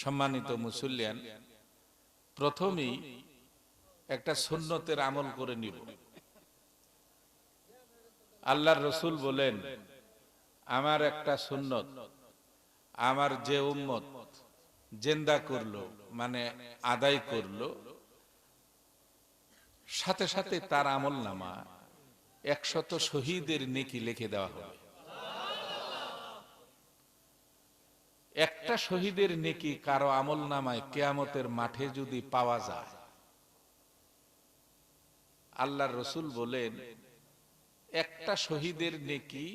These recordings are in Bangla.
সম্মানিত মুসল্লিয়ান, প্রথমেই একটা সুন্নতের আমল করে নিব। আল্লাহর রসুল বলেন, আমার একটা সুন্নত, আমার যে উম্মত জেন্দা করল মানে আদায় করল, সাথে সাথে তার আমল নামা একশত শহীদের নেকি লিখে দেওয়া হবে। একটা শহীদের নেকি কারও আমল নামায় কেয়ামতের মাঠে যদি পাওয়া যায়। আল্লাহর রসুল বলেন, একটা শহীদের নেকি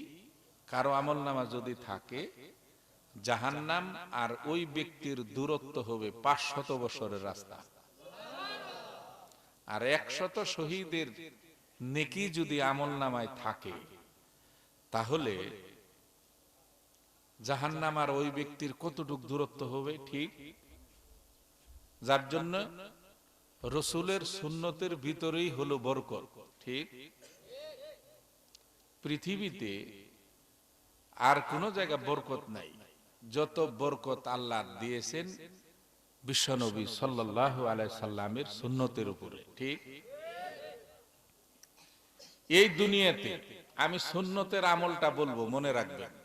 কারও আমল নামা যদি থাকে, জাহান্নাম আর ওই ব্যক্তির দূরত্ব হবে পাঁচশত বছরের রাস্তা। আর একশত শহীদের নেকি যদি আমল নামায় থাকে, তাহলে জাহান্নাম আর ওই ব্যক্তির কতটুক দূরত্ব হবে? ঠিক। যার জন্য রসুলের সুন্নতের ভিতরেই হলো বরকত। ঠিক। পৃথিবীতে আর কোন জায়গা বরকত নাই। যত বরকত আল্লাহ দিয়েছেন বিশ্বনবী সাল্লাহ আলাই সাল্লামের সুন্নতের উপরে। ঠিক। এই দুনিয়াতে আমি সুন্নতের আমলটা বলব, মনে রাখবেন।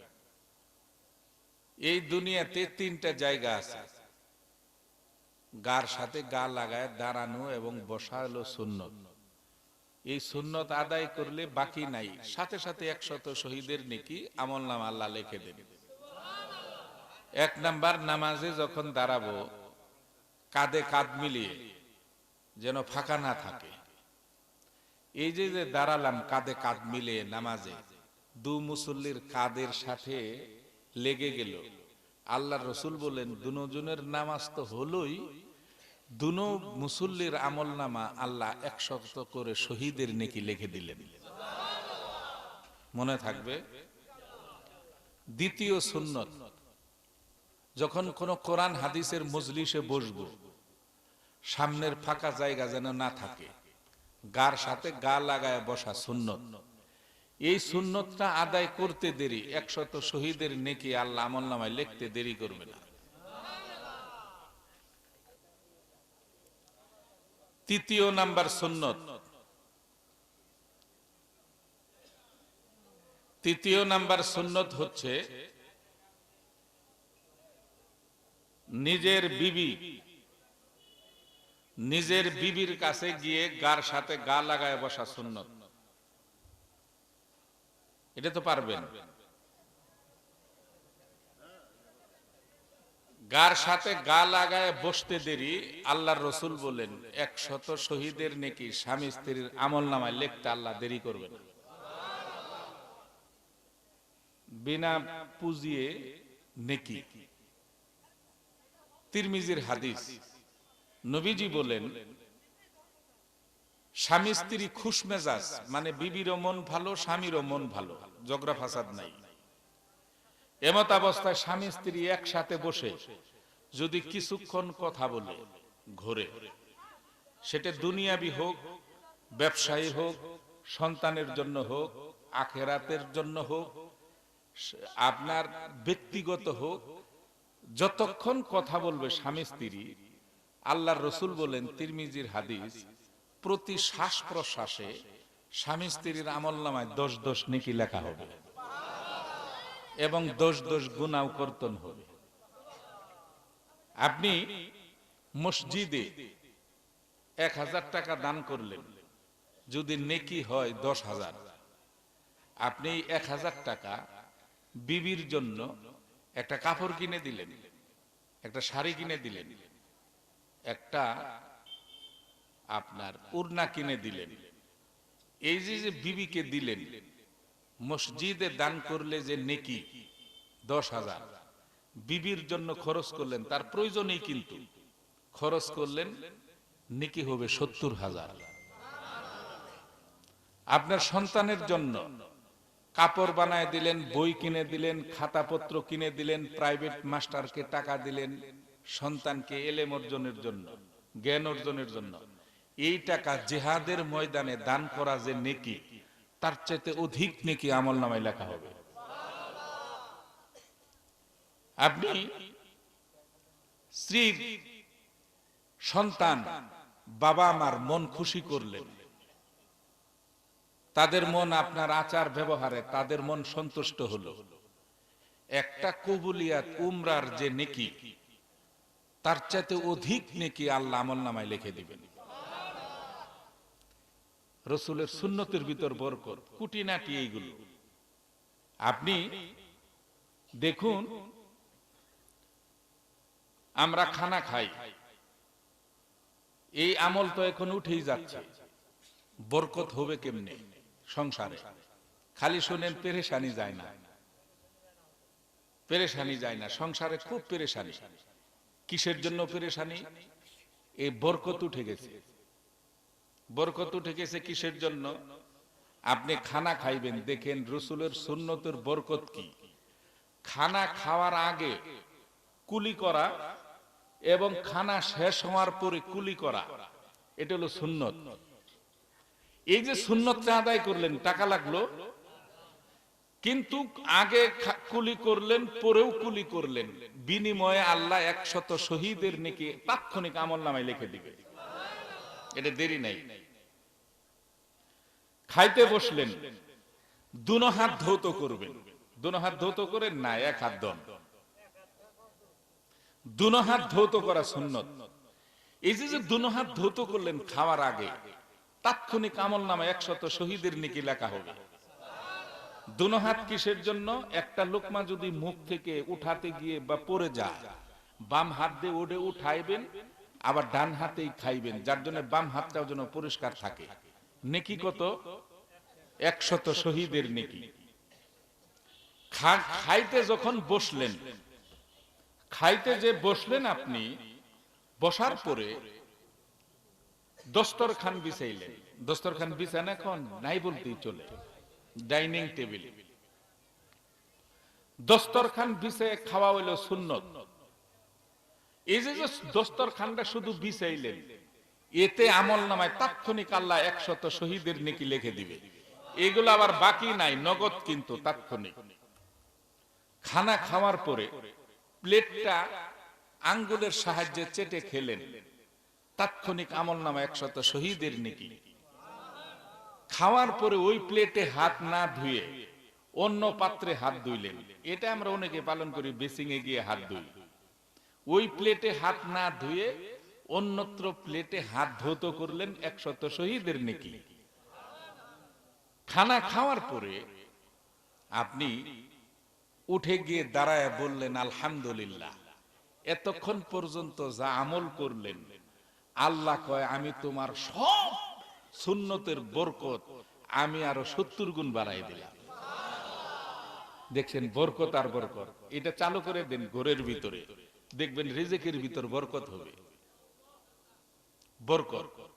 এই দুনিয়াতে তিনটা জায়গা আছে। গার সাথে গা লাগায় দাঁড়ানো এবং বসা হলো সুন্নত। এই সুন্নত আদায় করলে বাকি নাই। সাথে সাথে একশত শহীদের নেকি আমল নাম আল্লাহ লিখে দেবে এক নাম্বার, নামাজে যখন দাঁড়াবো, কাঁধে কাঁধ মিলিয়ে যেন ফাঁকা না থাকে। এই যে যে দাঁড়ালাম কাঁধে কাঁধ মিলিয়ে নামাজে, দু মুসল্লির কাঁধের সাথে লেগে গেল। আল্লাহ রসুল বলেন দুজনের নামাজ তো হলোই। দুনো মুসল্লির আমল নামা আল্লাহ এক শক্ত করে শহীদের নেকি লিখে দিলেন। মনে থাকবে? দ্বিতীয় সুন্নত, যখন কোন কোরআন হাদিসের মজলিসে বসব, সামনের ফাঁকা জায়গা যেন না থাকে, গার সাথে গা লাগায় বসা সুন্নত। এই সুন্নতটা আদায় করতে দেরি। একশত শহীদের নেকি আল্লাহ আমল নামায় লিখতে দেরি করবে না। তৃতীয় নাম্বার সুন্নত। তৃতীয় নাম্বার সুন্নত হচ্ছে নিজের বিবি নিজের বিবির কাছে গিয়ে গার সাথে গা লাগায় বসা সুন্নত। এটা তো পারবেন। গার সাথে গা লাগায় বসতে দেরি, আল্লাহর রসুল বলেন, একশত শহীদের নেকি স্বামী স্ত্রীর আমল নামায় লিখতে আল্লাহ দেরি করবেন। বিনা পুজিয়ে নেকি। তিরমিজির হাদিস, নবীজি বলেন স্বামী স্ত্রী খুশ মেজাজ মানে বিবিরও মন ভালো, স্বামীরও মন ভালো জগরা ফাসাদ নাই। এমত অবস্থায় স্বামী স্ত্রী একসাথে বসে যদি কিছুক্ষণ কথা বলে, ঘোরে। সেটা দুনিয়াবি হোক, ব্যবসায়ী হোক, সন্তানের জন্য হোক, আখেরাতের জন্য হোক, আপনার ব্যক্তিগত হোক, যতক্ষণ কথা বলবে স্বামী স্ত্রী, আল্লাহর রসুল বলেন তিরমিজির হাদিস প্রতি শ্বাস প্রশ্বাসে স্বামী স্ত্রীর আমল নামায় দোষ দোষ নেকি লেখা হবে। এবং দোষ দোষ গুণাও কর্তন হবে। আপনি মসজিদে এক হাজার টাকা দান করলেন, যদি নেকি হয় দশ হাজার। আপনি এক হাজার টাকা বিবির জন্য একটা কাপড় কিনে দিলেন, একটা শাড়ি কিনে দিলেন, একটা আপনার উড়না কিনে দিলেন। এই যে যে বিবিকে দিলেন, মসজিদে দান করলে যে নেকি, দশ হাজার। বিবির জন্য খরচ করলেন, তার প্রয়োজনেই কিন্তু। খরচ করলেন, নেকি হবে সত্তর হাজার। আপনার সন্তানের জন্য কাপড় বানায় দিলেন, বই কিনে দিলেন, খাতাপত্র কিনে দিলেন প্রাইভেট মাস্টারকে টাকা দিলেন, সন্তানকে এলেম অর্জনের জন্য, জ্ঞান অর্জনের জন্য। এই টাকা জেহাদের ময়দানে দান করা যে নেকি, তার চাইতে অধিক নেকি আমল নামায় লেখা হবে। আপনি স্ত্রীর সন্তান বাবা মার মন খুশি করলেন তাদের মন আপনার আচার ব্যবহারে, তাদের মন সন্তুষ্ট হলো। একটা কবুলিয়াত উমরার যে নেকি, তার চাইতে অধিক নেকি আল্লাহ আমল নামায় লিখে দিবেন। রসুলের সুন্নতের ভিতর বরকত, কুটিনাটি এইগুলো। আপনি দেখুন, আমরা খানা খাই। এই আমল তো এখন উঠেই যাচ্ছে। বরকত হবে কেমনে? সংসারে। খালি শোনেন, পেরেশানি যায় না। পেরেশানি যায় না। সংসারে খুব পেরেশানি। কিসের জন্য পেরেশানি? এই বরকত উঠে গেছে। বরকত উঠে গেছে কিসের জন্য? আপনি খানা খাইবেন, দেখেন রসুলের সুন্নতের বরকত কি। খানা খাওয়ার আগে কুলি করা এবং খানা শেষ হওয়ার পরে কুলি করা, এটা হলো সুন্নত। এই যে সুন্নতটা আদায় করলেন, টাকা লাগল, কিন্তু আগে কুলি করলেন, পরেও কুলি করলেন। বিনিময়ে আল্লাহ একশত শহীদের নাকি তাৎক্ষণিক আমল নামায় লিখে দিবে। এটা দেরি নাই। খাইতে বসলেন। দুনো হাত ধৌত করবেন। দুনো হাত ধৌত করেন না, এক হাত দন দুনো হাত ধৌত করা সুন্নত। এই যে দুনো হাত ধৌত করলেন খাওয়ার আগে, তাৎক্ষণিক আমল নামা একশত শহীদের নিকি লেখা হবে। দুনো হাত কিসের জন্য? একটা লোকমা যদি মুখ থেকে উঠাতে গিয়ে বা পড়ে যায়, বাম হাত দিয়ে ওডে উঠাইবেন, আবার ডান হাতেই খাইবেন, যার জন্য বাম হাতটাও যেন পরিষ্কার থাকে। নেকি কত? একশত শহীদের নেকি। খাইতে যখন বসলেন, খাইতে যে বসলেন আপনি, বসার পরে দস্তরখান বিছাইলেন। দস্তরখান বিছান এখন নাই বলতেই চলে, ডাইনিং টেবিল। দস্তর খান বিছে খাওয়া হইল সুন্নত। এই যে দস্তর খানটা শুধু বিছাইলেন এতে আমল নামায় তাৎক্ষণিক আল্লাহ একশত শহীদের নেকি লিখে দিবে। এগুলো আবার বাকি নাই, নগদ কিন্তু তাৎক্ষণিক। খানা খাওয়ার পরে প্লেটটা আঙ্গুলের সাহায্যে চেটে খেলেন। তাৎক্ষণিক আমল নামা একশত শহীদের নেকি। খাওয়ার পরে ওই প্লেটে হাত না ধুয়ে অন্য পাত্রে হাত ধুইলেন। এটা আমরা অনেকে পালন করি বেসিং এ গিয়ে হাত ধুই। ওই প্লেটে হাত না ধুয়ে অন্যত্র প্লেটে হাত ধৌত করলেন একশত শহীদের নেকি। খানা খাওয়ার পরে আপনি উঠে গিয়ে দাঁড়ায় বললেন, আলহামদুলিল্লাহ, এতক্ষণ পর্যন্ত যা আমল করলেন, আল্লাহ কয়, আমি তোমার সব সুন্নতের বরকত আমি আরও সত্তর গুণ বাড়াই দিলাম। দেখছেন, বরকত আর বরকত। এটা চালু করে দেন ঘরের ভিতরে। দেখবেন রিজেকের ভিতর বরকত হবে। বরকত।